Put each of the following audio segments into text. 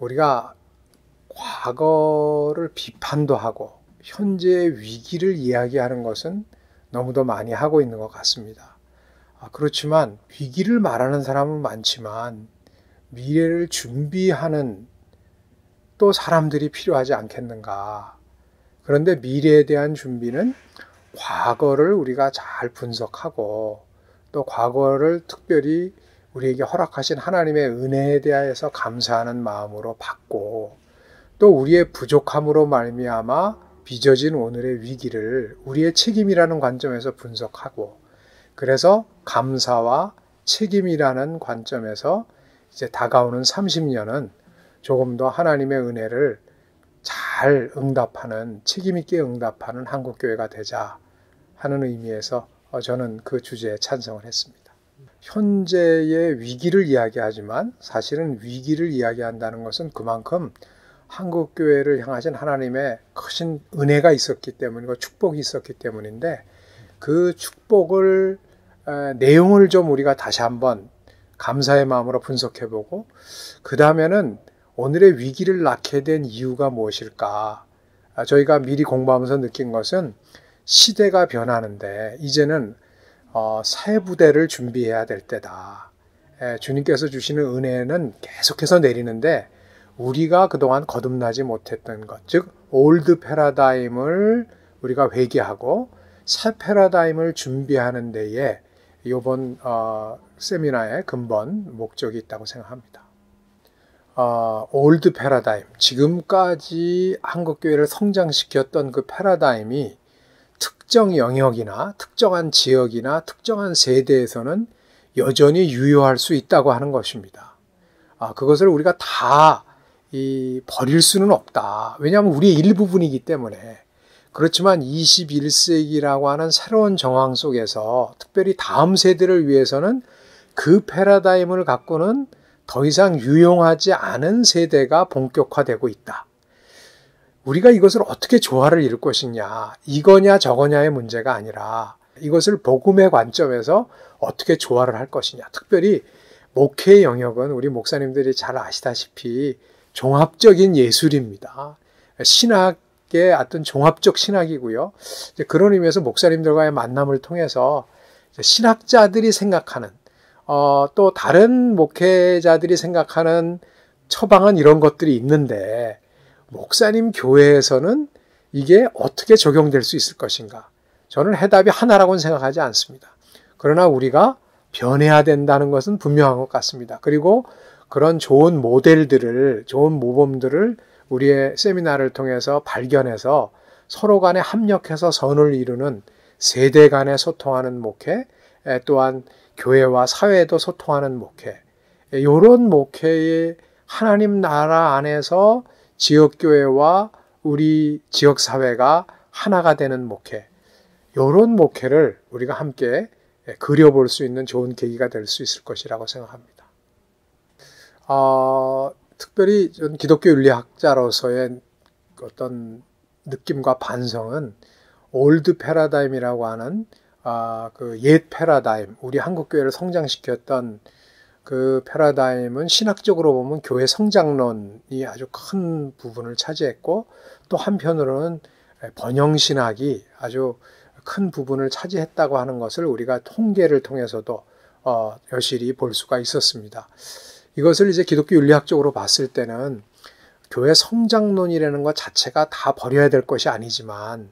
우리가 과거를 비판도 하고 현재의 위기를 이야기하는 것은 너무도 많이 하고 있는 것 같습니다. 아, 그렇지만 위기를 말하는 사람은 많지만 미래를 준비하는 또 사람들이 필요하지 않겠는가. 그런데 미래에 대한 준비는 과거를 우리가 잘 분석하고 또 과거를 특별히 우리에게 허락하신 하나님의 은혜에 대하여서 감사하는 마음으로 받고 또 우리의 부족함으로 말미암아 빚어진 오늘의 위기를 우리의 책임이라는 관점에서 분석하고 그래서 감사와 책임이라는 관점에서 이제 다가오는 30년은 조금 더 하나님의 은혜를 잘 응답하는 책임 있게 응답하는 한국 교회가 되자 하는 의미에서 저는 그 주제에 찬성을 했습니다. 현재의 위기를 이야기하지만 사실은 위기를 이야기한다는 것은 그만큼 한국 교회를 향하신 하나님의 크신 은혜가 있었기 때문이고 축복이 있었기 때문인데 그 축복을 내용을 좀 우리가 다시 한번 감사의 마음으로 분석해 보고 그 다음에는 오늘의 위기를 낳게 된 이유가 무엇일까? 아, 저희가 미리 공부하면서 느낀 것은 시대가 변하는데 이제는 어, 새 부대를 준비해야 될 때다. 주님께서 주시는 은혜는 계속해서 내리는데 우리가 그동안 거듭나지 못했던 것, 즉 올드 패러다임을 우리가 회개하고 새 패러다임을 준비하는 데에 이번 어, 세미나의 근본 목적이 있다고 생각합니다. 어, 올드 패러다임, 지금까지 한국 교회를 성장시켰던 그 패러다임이 특정 영역이나 특정한 지역이나 특정한 세대에서는 여전히 유효할 수 있다고 하는 것입니다. 아, 그것을 우리가 다 이, 버릴 수는 없다. 왜냐하면 우리의 일부분이기 때문에. 그렇지만 21세기라고 하는 새로운 정황 속에서 특별히 다음 세대를 위해서는 그 패러다임을 갖고는 더 이상 유용하지 않은 세대가 본격화되고 있다. 우리가 이것을 어떻게 조화를 이룰 것이냐, 이거냐 저거냐의 문제가 아니라 이것을 복음의 관점에서 어떻게 조화를 할 것이냐. 특별히 목회 영역은 우리 목사님들이 잘 아시다시피 종합적인 예술입니다. 신학의 어떤 종합적 신학이고요. 그런 의미에서 목사님들과의 만남을 통해서 신학자들이 생각하는 어, 또 다른 목회자들이 생각하는 처방은 이런 것들이 있는데 목사님 교회에서는 이게 어떻게 적용될 수 있을 것인가? 저는 해답이 하나라고는 생각하지 않습니다. 그러나 우리가 변해야 된다는 것은 분명한 것 같습니다. 그리고 그런 좋은 모델들을, 좋은 모범들을 우리의 세미나를 통해서 발견해서 서로 간에 합력해서 선을 이루는 세대 간에 소통하는 목회, 또한 교회와 사회도 소통하는 목회, 이런 목회의 하나님 나라 안에서 지역교회와 우리 지역사회가 하나가 되는 목회, 이런 목회를 우리가 함께 그려볼 수 있는 좋은 계기가 될 수 있을 것이라고 생각합니다. 어, 특별히 전 기독교 윤리학자로서의 어떤 느낌과 반성은 올드 패러다임이라고 하는 아, 그 옛 패러다임, 우리 한국 교회를 성장시켰던 그 패러다임은 신학적으로 보면 교회 성장론이 아주 큰 부분을 차지했고 또 한편으로는 번영신학이 아주 큰 부분을 차지했다고 하는 것을 우리가 통계를 통해서도 어, 여실히 볼 수가 있었습니다. 이것을 이제 기독교 윤리학적으로 봤을 때는 교회 성장론이라는 것 자체가 다 버려야 될 것이 아니지만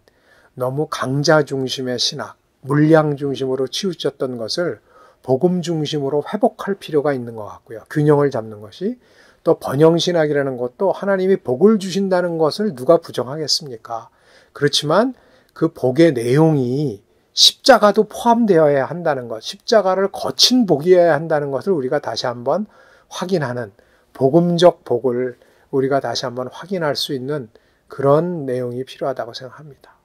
너무 강자 중심의 신학, 물량 중심으로 치우쳤던 것을 복음 중심으로 회복할 필요가 있는 것 같고요. 균형을 잡는 것이 또 번영신학이라는 것도 하나님이 복을 주신다는 것을 누가 부정하겠습니까? 그렇지만 그 복의 내용이 십자가도 포함되어야 한다는 것, 십자가를 거친 복이어야 한다는 것을 우리가 다시 한번 확인하는 복음적 복을 우리가 다시 한번 확인할 수 있는 그런 내용이 필요하다고 생각합니다.